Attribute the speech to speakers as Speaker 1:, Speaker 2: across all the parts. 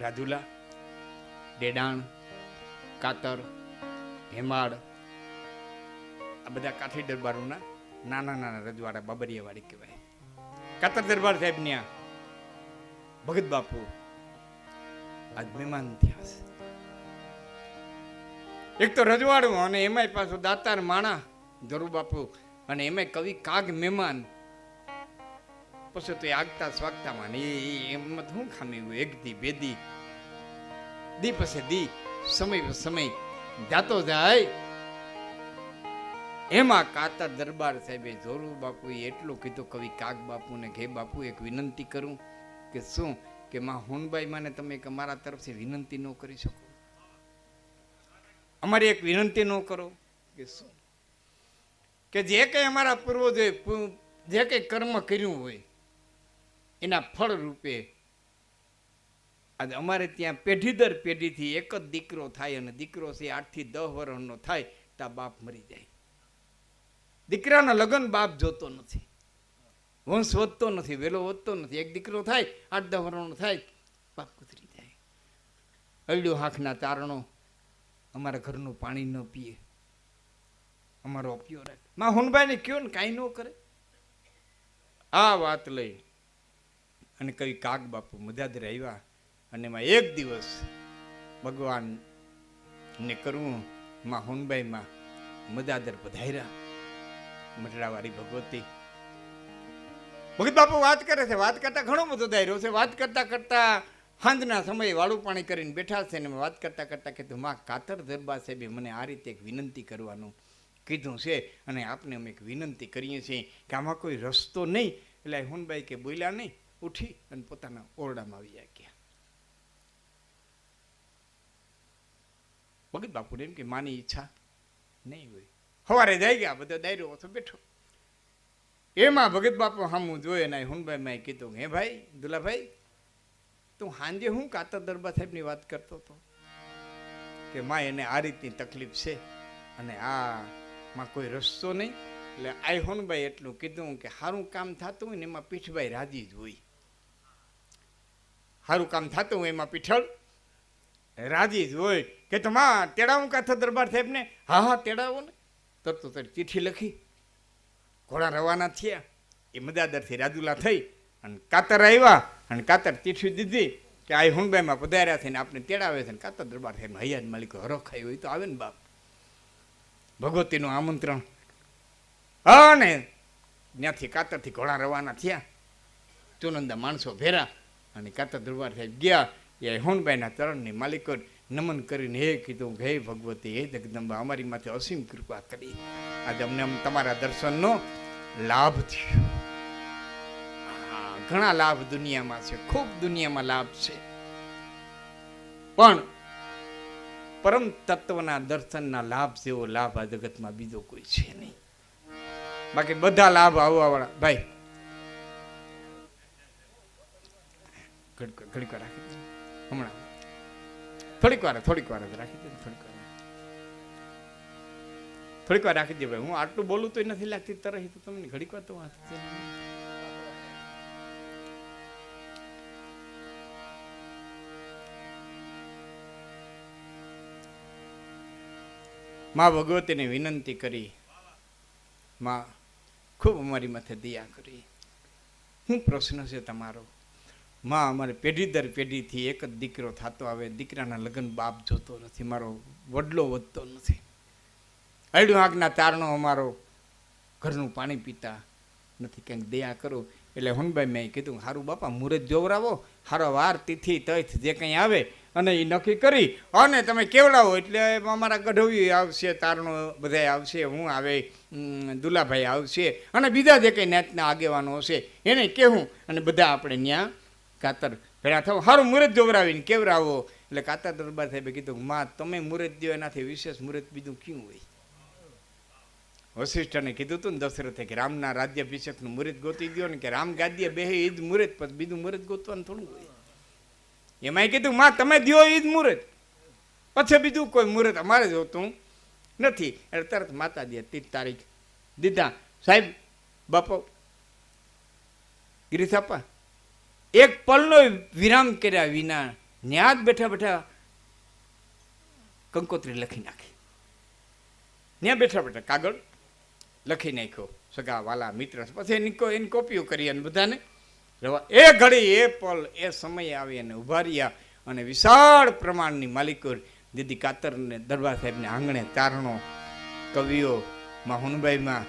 Speaker 1: રાજુલા, ડેડાણ, કાતર, હેમાળ, આ બધા કાઠી દરબારોના નાના નાના રજવાડા, બાબરિયાવાડી કહેવાય. કાતર દરબાર સાહેબ ત્યાં ભગત બાપુ, આજ મહેમાન થયા છે. એક તો રજવાડું અને એમાંય પાછું દાતાર માણા, ધરુ બાપુ, અને એમાંય કવિ કાગ મહેમાન પછી તો આગતા સ્વાગતામાં ને એ એ- એમાં તો શું ખામી હોય? એક દી, બે દી. દી પછી દી, સમય સમય. જાતો જાય. એમાં કાતર દરબાર સાહેબે જોરુ બાપુએ એટલું કીધું, કવિ કાગ બાપુને ઘે બાપુ, એક વિનંતી કરું કે શું? કે માં હુનબાઈ માને તમે એક અમારા તરફથી વિનંતી ન કરી શકો? અમારી એક વિનંતી ન કરો. કે શું? કે જે કંઈ અમારા પૂર્વજોએ જે કંઈ કર્મ કર્યું હોય એના ફળ રૂપે. આજે અમારે ત્યાં પેઢી દર પેઢીથી એક જ દીકરો થાય અને દીકરો છે આઠથી દસ વર્ષનો થાય ત્યાં બાપ મરી જાય. દીકરાના લગ્ન બાપ જોતો નથી. વંશ વધતો નથી, વેલો વધતો નથી. એક દીકરો થાય, આઠ દસ વર્ષનો થાય, બાપ કુતરી જાય. અલ્યો હાંખના તારણો, અમારા ઘરનું પાણી ન પીએ. અમારો અપિયો રાખે માં હુનભાઈને કયો ને કાંઈ ન કરે? આ વાત લઈ અને કઈ કાગ બાપુ મજાદર આવ્યા અને એમાં એક દિવસ ભગવાન ને કરવું માં હુનબાઈમાં મજાદર પધાર્યા. મટરાવાળી ભગવતી, ભગત બાપુ, વાત કરે છે, વાત કરતા ઘણો બધો દાયરો છે, વાત કરતા કરતા સાંજના સમયે વાળું પાણી કરીને બેઠા છે ને વાત કરતા કરતા કીધું, માં, કાતર દરબાર સાહેબે મને આ રીતે એક વિનંતી કરવાનું કીધું છે અને આપને અમે એક વિનંતી કરીએ છીએ કે આમાં કોઈ રસ્તો નહીં. એટલે હુનબાઈ કે બોલ્યા નહીં. ઉઠી અને પોતાના ઓરડામાં આવી ગયા ભગત બાપુને એમ કે માની ઈચ્છા નહીં હોય. સવારે જાય ગયા બધો ડાયરો ઓછો બેઠો. એમાં ભગત બાપુ સામું જોયે ને હુનભાઈ મેં કીધું હે ભાઈ, દુલાભાઈ, તું હાંજે હું કાતર દરબાર સાહેબની વાત કરતો હતો કે માં એને આ રીતની તકલીફ છે અને આ માં કોઈ રસ્તો નહીં? એટલે આઈ હોનભાઈ એટલું કીધું કે સારું કામ થતું હોય ને એમાં પીઠભાઈ રાજી જ હોય. સારું કામ થતું હોય એમાં પીઠળ. રાજી જ હોય કે તો માં તેડાવું કાથો દરબાર સાહેબને હા હા તેડાવો ને. તરત તારી ચિઠ્ઠી લખી. ઘોડા રવાના થયા. એ મદાદરથી રાજુલા થઈ અને કાતર આવ્યા અને કાતર ચીઠી દીધી કે આ હુંડબાઈમાં પધાર્યા થઈને આપણે તેડાવે છે ને કાતર દરબાર સાહેબ હૈયાદ માલિક હરો ખાઈ હોય તો આવે ને બાપ. ભગવતીનું આમંત્રણ. અને ત્યાંથી કાતરથી ઘોડા રવાના થયા. ચુનંદા માણસો ભેરા. અને કાતા દરબાર સાહેબ ગયા, એ હોનબાઈના ચરણને માલિકો નમન કરીને હે કીધું હે ભગવતી, હે જગદંબા, અમારી માથે અસીમ કૃપા કરી. આજે અમને આમ તમારા દર્શનનો લાભ થયો. ઘણા લાભ દુનિયામાં છે, ખૂબ દુનિયામાં લાભ છે. પણ પરમ તત્વના દર્શનના લાભ જેવો લાભ આ જગતમાં બીજો કોઈ છે નહીં. બાકી બધા લાભ આવવાવાળા. ભાઈ ઘડીક વાર રાખી દે હમણાં. થોડીક વાર થોડીક વાર જ રાખી દે થોડીક વાર. થોડીક વાર રાખી દે ભાઈ, હું આટલું બોલું તો નથી લાગતી, તરહ તો તમને ઘડીક વાર તો વાત. માં ભગવતીને વિનંતી કરી. માં, ખૂબ અમારી માથે દયા કરી. હું પ્રશ્ન છે તમારો? માં અમારે પેઢી દર પેઢીથી એક જ દીકરો થતો આવે. દીકરાના લગ્ન બાપ જોતો નથી, મારો વડલો વધતો નથી. અડ્યું આગના તારણો અમારો ઘરનું પાણી પીતા નથી, કંઈક દયા કરો. એટલે હુનભાઈ મેં કીધું સારું બાપા મુહૂર્ત જોવરાવો. હારો વાર, તિથિ, તથ, જે કંઈ આવે, અને એ નક્કી કરી. અને તમે કેવડાવો? એટલે અમારા ગઢવી આવશે, તારણો બધાય આવશે, હું આવે દુલાભાઈ આવશે, અને બીજા જે કંઈ નાતના આગેવાનો હશે, એને કહેવું. અને બધા આપણે ત્યાં કાતર ભેળા થવું. સારું મુહૂર્ત જોવરાવીને કેવરાવો. એટલે કાતર દરબાર સાહેબે કીધું, માં, તમે મુહૂર્ત દો એનાથી વિશેષ મુહૂર્ત બીજું ક્યું હોય? વશિષ્ઠને કીધું હતું ને દશરથે કે રામના રાજ્યાભિષેકનું મુહૂર્ત ગોતી દો ને કે રામ ગાદીએ બે એ જ મુહૂર્ત પછી બીજું મુહૂર્ત ગોતવાનું થોડું હોય. એમાંય કીધું, માં, તમે દો એ જ મુહૂર્ત પછી બીજું કોઈ મુહૂર્ત અમારે જોતું નથી. એટલે તરત માતા દે તીર તારીખ દીધા. સાહેબ, બાપો ગિરીશાપા એક પલનો વિરામ કર્યા વિના ન્યાજ બેઠા બેઠા કંકોત્રી લખી નાખી. ત્યાં બેઠા બેઠા કાગળ લખી નાખ્યો. સગા, વાલા, મિત્ર, પછી એની એની કોપીઓ કરી અને બધાને રવા એ ઘડી, એ પલ, એ સમય આવી અને ઊભા રહ્યા અને વિશાળ પ્રમાણની માલિકો દીદી કાતરને દરબાર સાહેબને આંગણે તારણો, કવિઓ, માં હુનભાઈમાં,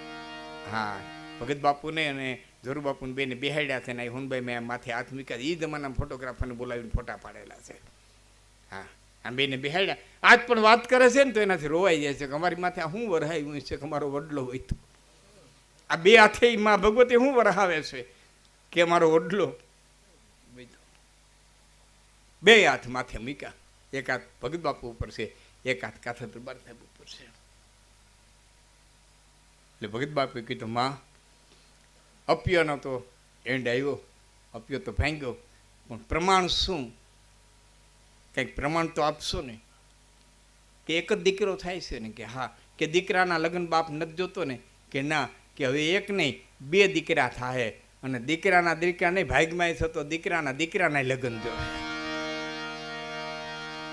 Speaker 1: હા, ભગત બાપુને અને જોરુ બાપુને બેને બેહાડ્યા છે ને એ હુનબાઈ મેં માથે હાથ મૂક્યા એ જમાનામાં ફોટોગ્રાફરને બોલાવીને ફોટા પાડેલા છે. હા આ બેને બેહાડ્યા. આજ પણ વાત કરે છે ને તો એનાથી રોવાઈ જાય છે કે અમારી માથે શું વરહાયું છે કે અમારો વડલો હોય આ બે હાથે માં ભગવતી શું વરહાવે છે કે અમારો વડલો. બે હાથ માથે મૂક્યા. એક હાથ ભગત બાપુ ઉપર છે, એક હાથ કાથા દરબાર સાહેબ ઉપર છે. એટલે ભગત બાપુએ કીધું, માં અપ્યનો તો એન્ડ આવ્યો. અપ્યો તો ભાંગ્યો. પણ પ્રમાણ શું? કંઈક પ્રમાણ તો આપશો ને? કે એક જ દીકરો થાય છે ને કે હા, કે દીકરાના લગ્ન બાપ નથી જોતો ને, કે ના, કે હવે એક નહીં, બે દીકરા થાય અને દીકરાના દીકરા નહીં, ભાગમાં થતો દીકરાના દીકરાના લગ્ન જો.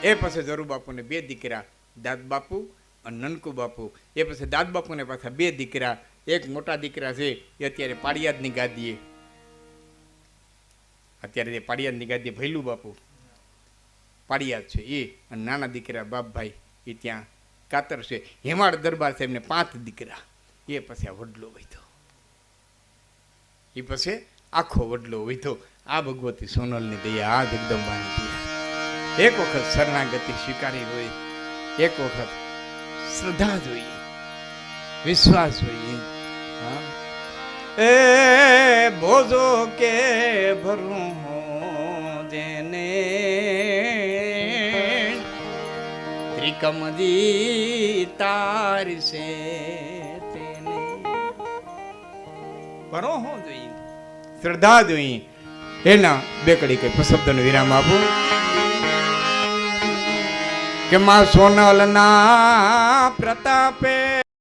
Speaker 1: એ પછી જરૂર બાપુને બે દીકરા, દાદ બાપુ અને નનકુ બાપુ. એ પછી દાદ બાપુને પાછા બે દીકરા એક મોટા દીકરા છે, એ અત્યારે પાડિયાદની ગાદીએ. અત્યારે જે પાડિયાદની ગાદીએ ભૈલું બાપુ. પાડિયાદ છે એ અને નાના દીકરા બાપભાઈ, એ ત્યાં કાતર છે. હેમાળ દરબાર સાહેબને પાંચ દીકરા. એ પછી આ વડલો વધ્યો એ પછી આખો વડલો વધ્યો આ ભગવતી સોનલની દયા, આ જગદંબાની દયા. એક વખત શરણાગતિ સ્વીકારી હોય, એક વખત શ્રદ્ધા જોઈએ, વિશ્વાસ જોઈએ. હા એ ભોજો કે ભરું જેને? ત્રિકમજી તારશે તેને. ભરો હું જોઈએ શ્રદ્ધા જોઈએ એના બે કડી કઈ શબ્દનો વિરામ આપો. કે માં સોનલના પ્રતાપે